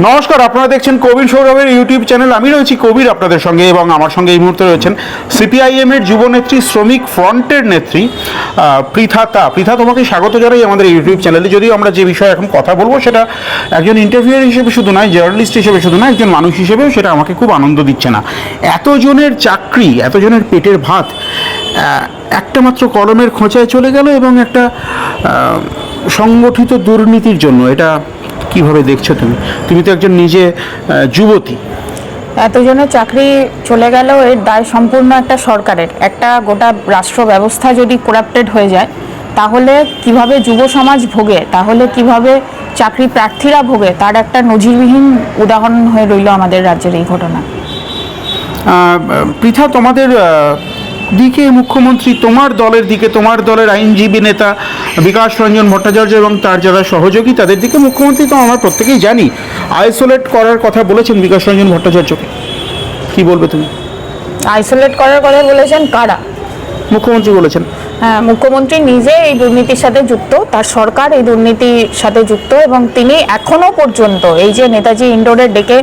নমস্কার আপনারা দেখছেন কবির সৌরভের ইউটিউব চ্যানেল। আমি রয়েছি কবির আপনাদের সঙ্গে এবং আমার সঙ্গে এই মুহূর্তে রয়েছেন সিপিআইএম এর যুবনেত্রী শ্রমিক ফ্রন্টের নেত্রী আহ, পৃথা তা। পৃথা তোমাকে স্বাগত জানাই আমাদের ইউটিউব চ্যানেলে। যদিও আমরা যে বিষয়ে এখন কথা বলব সেটা একজন ইন্টারভিউয়ার হিসেবে শুধু নয় জার্নালিস্ট হিসেবে শুধু নয় একজন মানুষ হিসেবেও সেটা আমাকে খুব আনন্দ দিচ্ছে না। এতজনের চাকরি এতজনের পেটের ভাত একটা মাত্র কলমের খোঁচায় চলে গেল এবং একটা সংগঠিত দুর্নীতির জন্য এটা কীভাবে দেখছ তুমি? তুমি তো একজন নিজে যুবতী। এতজনের চাকরি চলে গেল এর দায় সম্পূর্ণ একটা সরকারের। একটা গোটা রাষ্ট্র ব্যবস্থা যদি করাপ্টেড হয়ে যায় তাহলে কীভাবে যুব সমাজ ভোগে? তাহলে কীভাবে চাকরি প্রার্থীরা ভোগে? তার একটা নজিরবিহীন উদাহরণ হয়ে রইল আমাদের রাজ্যের এই ঘটনা। পৃথা তোমাদের দিকে মুখ্যমন্ত্রী তোমার দলের দিকে তোমার দলের আইনজীবী নেতা বিকাশ রঞ্জন ভট্টাচার্য এবং তার যারা সহযোগী তাদের দিকে মুখ্যমন্ত্রী তো আমরা প্রত্যেকেই জানি। আইসোলেট করার কথা বলেছেন বিকাশ রঞ্জন ভট্টাচার্যকে। কি বলবে তুমি? আইসোলেট করার কথা বলেছেন কারা? মুখ্যমন্ত্রী বলেছেন। মুখ্যমন্ত্রী নিজে এই দুর্নীতির সাথে যুক্ত, তার সরকার এই দুর্নীতির সাথে যুক্ত এবং তিনি এখনও পর্যন্ত এই যে নেতাজি ইন্ডোরে ডেকে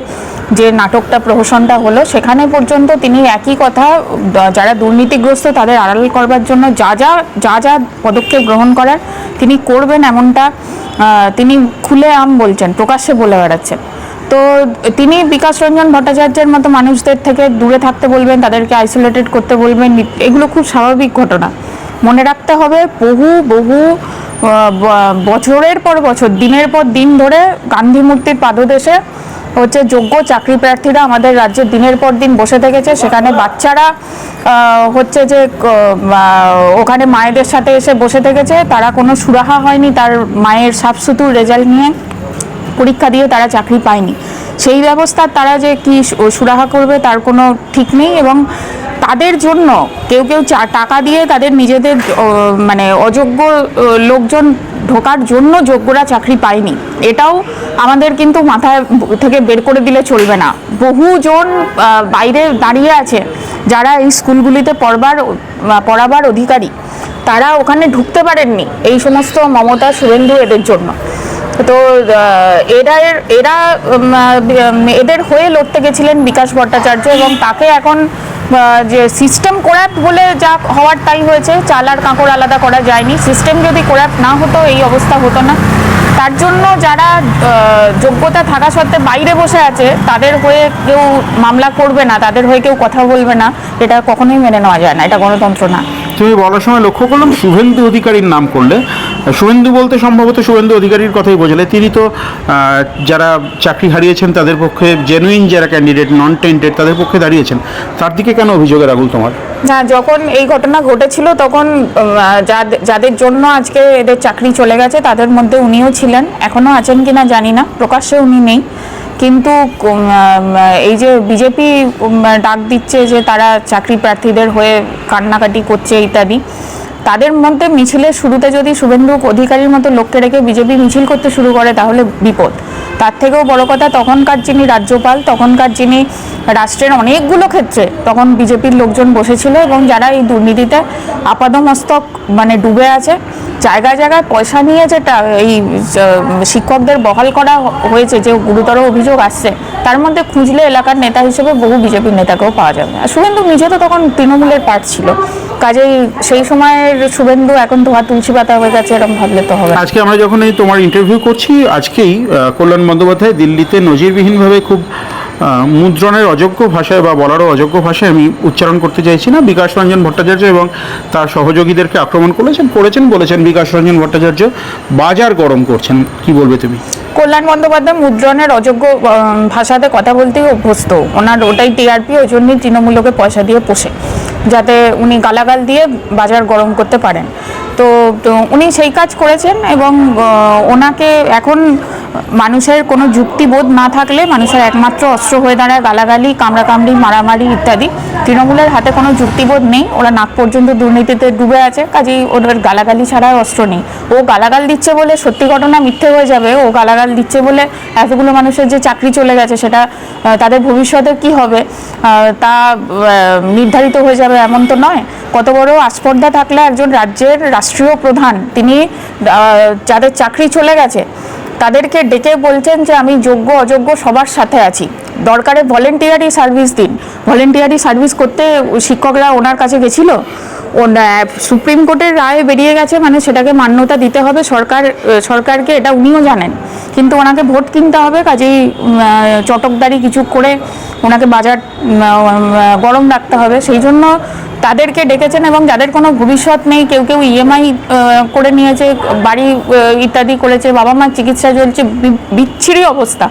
যে নাটকটা, প্রহসনটা হলো, সেখানে পর্যন্ত তিনি একই কথা যারা দুর্নীতিগ্রস্ত তাদের আড়াল করবার জন্য যা যা যা যা পদক্ষেপ গ্রহণ করার তিনি করবেন এমনটা তিনি খুলে আম বলছেন, প্রকাশ্যে বলে বেড়াচ্ছেন। তো তিনি বিকাশ রঞ্জন ভট্টাচার্যের মতো মানুষদের থেকে দূরে থাকতে বলবেন, তাদেরকে আইসোলেটেড করতে বলবেন, এগুলো খুব স্বাভাবিক ঘটনা। মনে রাখতে হবে, বহু বহু বছরের পর বছর, দিনের পর দিন ধরে গান্ধী মূর্তির পাদদেশে হচ্ছে যোগ্য চাকরি প্রার্থীরা আমাদের রাজ্যে দিনের পর দিন বসে থেকেছে। সেখানে বাচ্চারা হচ্ছে যে ওখানে মায়েদের সাথে এসে বসে থেকেছে। তারা কোনো সুরাহা হয়নি, তার মায়ের সাফসুতুর রেজাল্ট নিয়ে পরীক্ষা দিয়ে তারা চাকরি পায়নি। সেই ব্যবস্থার তারা যে কি সুরাহা করবে তার কোনো ঠিক নেই এবং তাদের জন্য কেউ কেউ টাকা দিয়ে তাদের নিজেদের মানে অযোগ্য লোকজন ঢোকার জন্য যোগ্যরা চাকরি পায়নি। এটাও আমাদের কিন্তু মাথায় থেকে বের করে দিলে চলবে না। বহুজন বাইরে দাঁড়িয়ে আছে যারা এই স্কুলগুলিতে পড়বার পড়াবার অধিকারী। তারা ওখানে ঢুকতে পারেননি এই সমস্ত মমতা শুভেন্দু এদের জন্য। তো এরা এরা এদের হয়ে লড়তে গেছিলেন বিকাশ ভট্টাচার্য এবং তাকে এখন যে সিস্টেম কোরাপ্ট বলে যা হওয়ার তাই হয়েছে, চাল আর কাঁকড় আলাদা করা যায়নি। সিস্টেম যদি কোরাপ না হতো, এই অবস্থা হতো না। তার জন্য যারা যোগ্যতা থাকা সত্ত্বে বাইরে বসে আছে, তাদের হয়ে কেউ মামলা করবে না, তাদের হয়ে কেউ কথা বলবে না। এটা কখনোই মেনে নেওয়া যায় না, এটা গণতন্ত্র না। তুমি বলার সময় লক্ষ্য করলাম শুভেন্দু অধিকারীর নাম করলে। শুভেন্দু বলতে সম্ভবত শুভেন্দু অধিকারীর কথাই বোঝালে। তিনি তো যারা চাকরি হারিয়েছেন তাদের পক্ষে জেনুইন যারা ক্যান্ডিডেট নন টেন্টেড তাদের পক্ষে দাঁড়িয়েছেন। তার দিকে কেন অভিযোগের আগুল তোমার? না, যখন এই ঘটনা ঘটেছিল তখন যাদের জন্য আজকে এদের চাকরি চলে গেছে, তাদের মধ্যে উনিও ছিলেন। এখনও আছেন কিনা জানি না। প্রকাশ্যে উনি নেই। কিন্তু এই যে বিজেপি ডাক দিচ্ছে যে তারা চাকরি প্রার্থীদের হয়ে কান্নাকাটি করছে ইত্যাদি। তাদের মধ্যে মিছিলের শুরুতে যদি শুভেন্দু অধিকারীর মতো লোককে রেখে বিজেপি মিছিল করতে শুরু করে, তাহলে বিপদ। তার থেকেও বড় কথা, তখনকার যিনি রাজ্যপাল, তখনকার যিনি রাষ্ট্রের অনেকগুলো ক্ষেত্রে তখন বিজেপির লোকজন বসেছিল এবং যারা এই দুর্নীতিতে আপাদমস্তক মানে ডুবে আছে, জায়গায় জায়গায় পয়সা নিয়ে যেটা এই শিক্ষকদের বহাল করা হয়েছে, যে গুরুতর অভিযোগ আসছে, তার মধ্যে খুঁজলে এলাকার নেতা হিসেবে বহু বিজেপির নেতাকেও পাওয়া যাবে। আর শুভেন্দু নিজে তো তখন তৃণমূলের পার্ট ছিল। কাজেই সেই সময়ের শুভেন্দু এখন তোমার তুলসী পাতা হয়ে গেছে, এরকম ভাবলে তো হবে আজকে আমরা যখন এই তোমার ইন্টারভিউ করছি, আজকেই কল্যাণ বন্দ্যোপাধ্যায় দিল্লিতে নজিরবিহীনভাবে খুব মুদ্রণের অযোগ্য ভাষায় বা বলারও অযোগ্য ভাষায় আমি উচ্চারণ করতে চাইছি না। বিকাশ রঞ্জন ভট্টাচার্য এবং তার সহযোগীদেরকে আক্রমণ করেছেন করেছেন, বলেছেন বিকাশ রঞ্জন ভট্টাচার্য, বাজার গরম করছেন। কি বলবে তুমি? কল্যাণ বন্দ্যোপাধ্যায় মুদ্রণের অযোগ্য ভাষাতে কথা বলতেই অভ্যস্ত। ওনার ওটাই টিআরপি ওই জন্যই তৃণমূলকে পয়সা দিয়ে পোষে, যাতে উনি গালাগাল দিয়ে বাজার গরম করতে পারেন। তো উনি সেই কাজ করেছেন এবং ওনাকে এখন মানুষের কোনো যুক্তিবোধ না থাকলে মানুষের একমাত্র অস্ত্র হয়ে দাঁড়ায় গালাগালি, কামড়াকামড়ি, মারামারি ইত্যাদি। তৃণমূলের হাতে কোনো যুক্তিবোধ নেই, ওরা নাক পর্যন্ত দুর্নীতিতে ডুবে আছে, কাজেই ওদের গালাগালি ছাড়া অস্ত্র নেই। ও গালাগাল দিচ্ছে বলে সত্যি ঘটনা মিথ্যে হয়ে যাবে, ও গালাগাল দিচ্ছে বলে এতগুলো মানুষের যে চাকরি চলে গেছে, সেটা তাদের ভবিষ্যতে কি হবে তা নির্ধারিত হয়ে যাবে এমন তো নয়। কত বড় আস্পর্ধা থাকলে একজন রাজ্যের রাষ্ট্রীয় প্রধান, তিনি যাদের চাকরি চলে গেছে তাদেরকে ডেকে বলছেন যে আমি যোগ্য, অযোগ্য সবার সাথে আছি। দরকারে ভলেন্টিয়ারি সার্ভিস দিন। ভলেন্টিয়ারি সার্ভিস করতে শিক্ষকরা ওনার কাছে গেছিল। সুপ্রিম কোর্টের রায় বেরিয়ে গেছে মানে সেটাকে মান্যতা দিতে হবে। সরকার সরকারকে এটা উনিও জানেন। কিন্তু ওনাকে ভোট কিনতে হবে, কাজেই চটকদারি কিছু করে ওনাকে বাজার গরম রাখতে হবে। সেই জন্য তাদেরকে ডেকেছেন এবং যাদের কোনো ভবিষ্যৎ নেই, কেউ কেউ ইএমআই করে নিয়েছে, বাড়ি ইত্যাদি করেছে, বাবা মার চিকিৎসা চলছে বিচ্ছিরি অবস্থা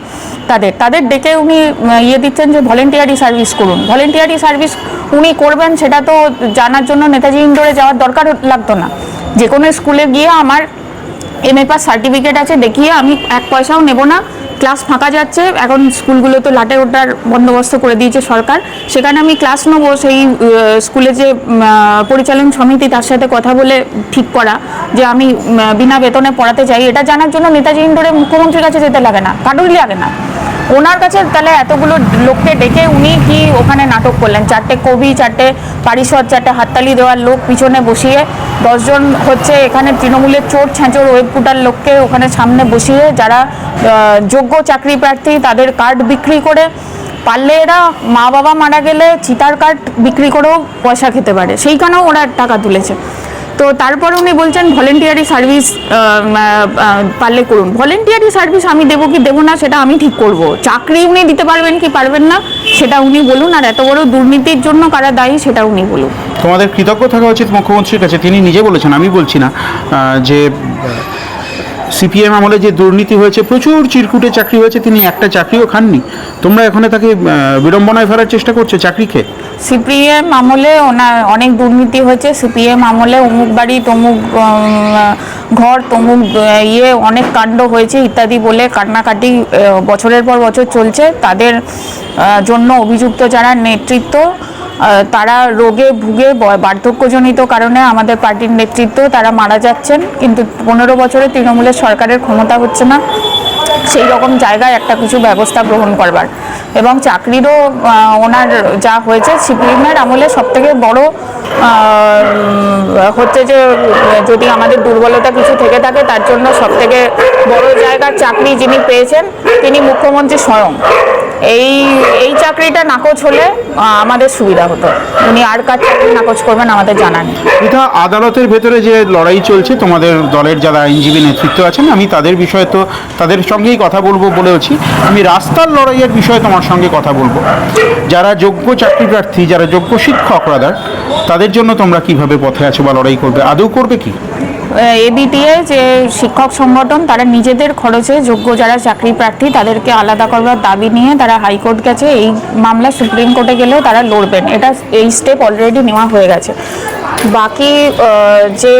তাদের। তাদের ডেকে উনি ইয়ে দিচ্ছেন যে ভলেন্টিয়ারি সার্ভিস করুন। ভলেন্টিয়ারি সার্ভিস উনি করবেন, সেটা তো জানার জন্য নেতাজি ইন্ডোরে যাওয়ার দরকার লাগতো না। যে কোনো স্কুলে গিয়ে আমার এমএ পাস সার্টিফিকেট আছে, দেখিয়ে আমি এক পয়সাও নেব না। ক্লাস ফাঁকা যাচ্ছে, এখন স্কুলগুলো তো লাটে ওটার বন্দোবস্ত করে দিয়েছে সরকার। সেখানে আমি ক্লাস নেব, সেই স্কুলে যে পরিচালন সমিতি, তার সাথে কথা বলে ঠিক করা যে আমি বিনা বেতনে পড়াতে চাই এটা জানার জন্য নেতাজি ইন্ডোরে মুখ্যমন্ত্রীর কাছে যেতে লাগে না কারোরই লাগে না। ওনার কাছে তাহলে এতগুলো লোককে ডেকে উনি কি ওখানে নাটক করলেন? চারটে কবি, চারটে পারিষদ, চারটে হাততালি দেওয়ার লোক পিছনে বসিয়ে দশজন হচ্ছে এখানে তৃণমূলের চোর ছ্যাঁচোর ওয়েবপুটার লোককে ওখানে সামনে বসিয়ে যারা যোগ্য চাকরি প্রার্থী তাদের কার্ড বিক্রি করে, পারলে এরা মা বাবা মারা গেলে চিতার কার্ড বিক্রি করেও পয়সা খেতে পারে। সেইখানেও ওরা টাকা তুলেছে। তো তারপর উনি বলছেন ভলেন্টিয়ারি সার্ভিস পারলে করুন। ভলেন্টিয়ারি সার্ভিস আমি দেবো কি দেবো না সেটা আমি ঠিক করব। চাকরি উনি দিতে পারবেন কি পারবেন না সেটা উনি বলুন, আর এত বড় দুর্নীতির জন্য কারা দায়ী সেটা উনি বলুন। তোমাদের কৃতজ্ঞ থাকা উচিত মুখ্যমন্ত্রীর কাছে। তিনি নিজে বলেছেন, আমি বলছি না যে সিপিএম আমলে যে দুর্নীতি হয়েছে, প্রচুর চিরকুটে চাকরি হয়েছে, তিনি একটা চাকরিও খাননি। তোমরা এখানে তাকে বিড়ম্বনায় ফেরার চেষ্টা করছ, চাকরি খেয়ে? সিপিএম আমলে ওনার অনেক দুর্নীতি হয়েছে। সিপিএম আমলে অমুক বাড়ি, তমুক ঘর, তমুক ইয়ে অনেক কাণ্ড হয়েছে, ইত্যাদি বলে কান্নাকাটি বছরের পর বছর চলছে। তাদের জন্য অভিযুক্ত যারা নেতৃত্ব তারা রোগে ভুগে বার্ধক্যজনিত কারণে আমাদের পার্টির নেতৃত্ব তারা মারা যাচ্ছেন, কিন্তু পনেরো বছরে তৃণমূলের সরকারের ক্ষমতা হচ্ছে না। সেই রকম জায়গায় একটা কিছু ব্যবস্থা গ্রহণ করবার। এবং চাকরিরও ওনার যা হয়েছে, সিপিএমের আমলে সব থেকে বড় হচ্ছে যে, যদি আমাদের দুর্বলতা কিছু থেকে থাকে, তার জন্য সব থেকে বড় জায়গার চাকরি যিনি পেয়েছেন, তিনি মুখ্যমন্ত্রী স্বয়ং। এই এই চাকরিটা নাকচ হলে আমাদের সুবিধা হতো। উনি আর কার চাকরি নাকচ করবেন আমাদের জানা নেই। এটা আদালতের ভেতরে যে লড়াই চলছে, তোমাদের দলের যারা আইনজীবী নেতৃত্ব আছেন, আমি তাদের বিষয়ে তো তাদের সঙ্গেই কথা বলব বলেওছি। আমি রাস্তার লড়াইয়ের বিষয়ে তোমার সঙ্গে কথা বলব। যারা যোগ্য চাকরি প্রার্থী, যারা যোগ্য শিক্ষক রাদার তাদের জন্য তোমরা কীভাবে পথে আছো বা লড়াই করবে? আদৌ করবে কি? এবিটিএ যে শিক্ষক সংগঠন, তারা নিজেদের খরচে যোগ্য যারা চাকরি প্রার্থী, তাদেরকে আলাদা করবার দাবি নিয়ে তারা হাইকোর্ট গেছে। এই মামলা সুপ্রিম কোর্টে গেলেও তারা লড়বেন। এটা এই স্টেপ অলরেডি নেওয়া হয়ে গেছে। বাকি যে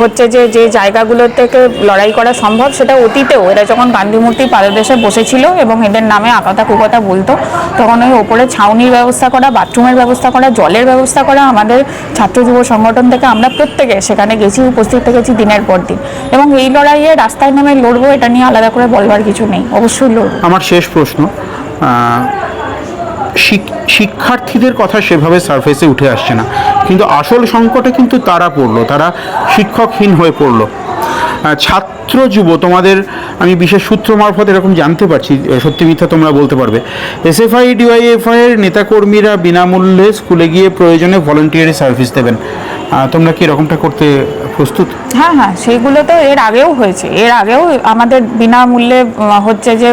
হচ্ছে যে যে জায়গাগুলো থেকে লড়াই করা সম্ভব, সেটা অতীতেও। এরা যখন গান্ধী মূর্তি পাদদেশে বসেছিল এবং এদের নামে আকাতা কুকতা বলতো, তখন ওই ওপরে ছাউনির ব্যবস্থা করা, বাথরুমের ব্যবস্থা করা, জলের ব্যবস্থা করা, আমাদের ছাত্র যুব সংগঠন থেকে আমরা প্রত্যেকে সেখানে গেছি, উপস্থিত থেকেছি দিনের পর দিন। এবং এই লড়াইয়ে রাস্তায় নামে লড়বো, এটা নিয়ে আলাদা করে বলবার কিছু নেই। অবশ্যই লড়বো। আমার শেষ প্রশ্ন শিক্ষার্থীদের কথা সেভাবে সারফেসে উঠে আসছে না। কিন্তু আসল সংকটে কিন্তু তারা পড়ল, তারা শিক্ষকহীন হয়ে পড়ল। ছাত্র যুব, তোমাদের আমি বিশেষ সূত্র মারফত এরকম জানতে পারছি সত্যি মিথ্যা তোমরা বলতে পারবে। এসএফআই ডিওয়াইএফআই এর নেতাকর্মীরা বিনামূল্যে স্কুলে গিয়ে প্রয়োজনে ভলেন্টিয়ারি সার্ভিস দেবেন। তোমরা কি এরকমটা করতে প্রস্তুত? হ্যাঁ হ্যাঁ সেইগুলো তো এর আগেও হয়েছে। এর আগেও আমাদের বিনামূল্যে হচ্ছে যে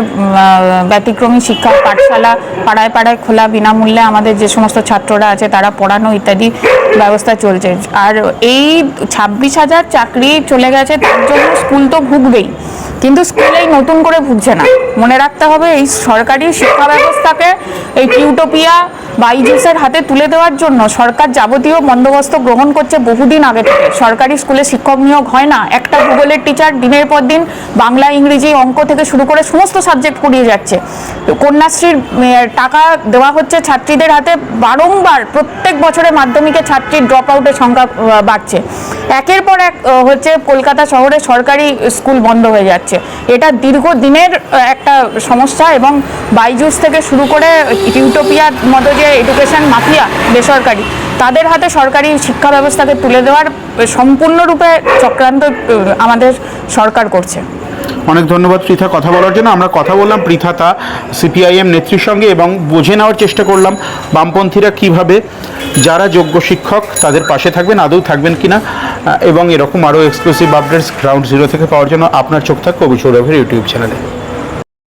ব্যতিক্রমী শিক্ষা পাঠশালা পাড়ায় পাড়ায় খোলা বিনামূল্যে আমাদের যে সমস্ত ছাত্ররা আছে, তারা পড়ানো ইত্যাদি ব্যবস্থা চলছে। আর এই ছাব্বিশ হাজার চাকরি চলে গেছে, তার জন্য স্কুল তো ভুগবেই। কিন্তু স্কুলেই নতুন করে ভুগছে না। মনে রাখতে হবে, এই সরকারি শিক্ষা ব্যবস্থাকে, এই টিউটোপিয়া বাইজুসের হাতে তুলে দেওয়ার জন্য সরকার যাবতীয় বন্দোবস্ত গ্রহণ করছে বহুদিন আগে থেকে। সরকারি স্কুলে শিক্ষক নিয়োগ হয় না। একটা ভূগোলের টিচার দিনের পর দিন বাংলা, ইংরেজি অঙ্ক থেকে শুরু করে সমস্ত সাবজেক্ট পড়িয়ে যাচ্ছে। কন্যাশ্রীর টাকা দেওয়া হচ্ছে ছাত্রীদের হাতে বারংবার প্রত্যেক বছরে মাধ্যমিকে ছাত্রীর ড্রপ আউটের সংখ্যা বাড়ছে। একের পর এক হচ্ছে কলকাতা শহরে সরকারি স্কুল বন্ধ হয়ে যাচ্ছে। এটা দীর্ঘদিনের একটা সমস্যা এবং বাইজুস থেকে শুরু করে ইউটোপিয়ার মতো যে এডুকেশন মাফিয়া বেসরকারি, তাদের হাতে সরকারি শিক্ষা ব্যবস্থাকে তুলে দেওয়ার সম্পূর্ণরূপে চক্রান্ত আমাদের সরকার করছে। অনেক ধন্যবাদ পৃথা কথা বলার জন্য। আমরা কথা বললাম পৃথা তা সিপিআইএম নেত্রীর সঙ্গে এবং বুঝে নেওয়ার চেষ্টা করলাম বামপন্থীরা কীভাবে, যারা যোগ্য শিক্ষক তাদের পাশে থাকবেন, আদৌ থাকবেন কিনা এবং এরকম আরও এক্সক্লুসিভ আপডেটস গ্রাউন্ড জিরো থেকে পাওয়ার জন্য আপনার চোখ থাক কবি ইউটিউব চ্যানেলে